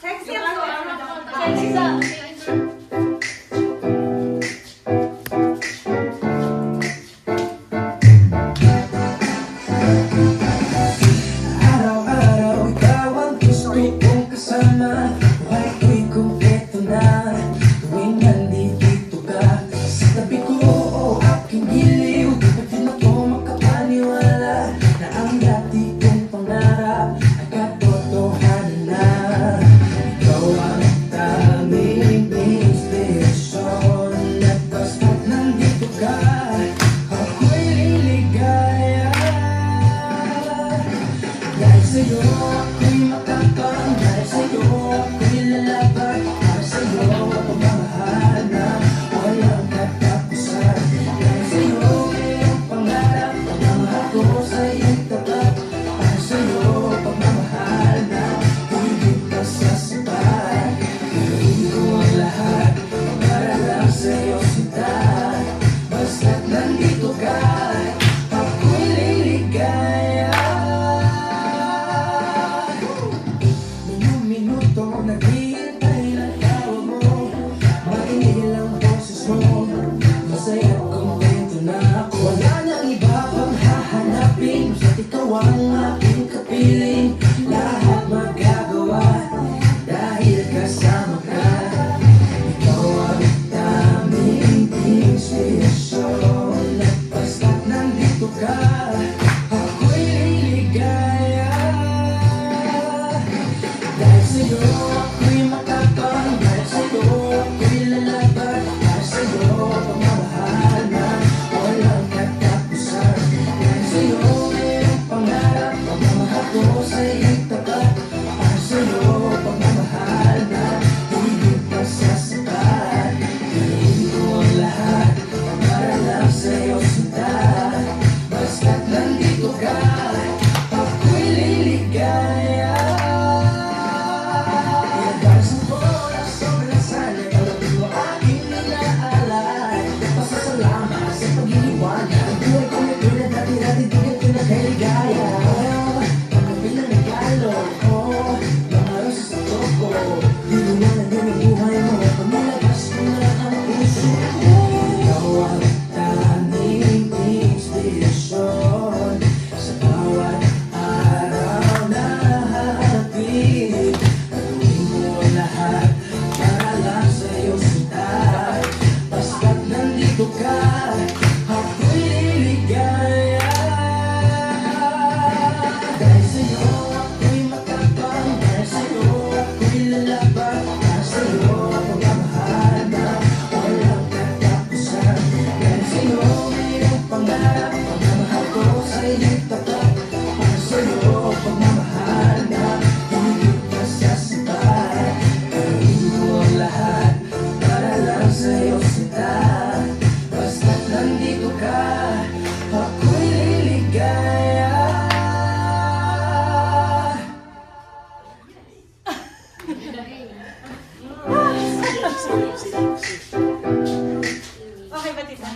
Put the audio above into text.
섹시했어. 섹시다. Nandito ka Ako'y liligaya. Minuminuto Naghihintay ng tawag mo. Makinig lang boses mo. Masaya kumpento na ako. Wala nang iba pang hahanapin. At ikaw ang aking kapiling? okay ba, tita?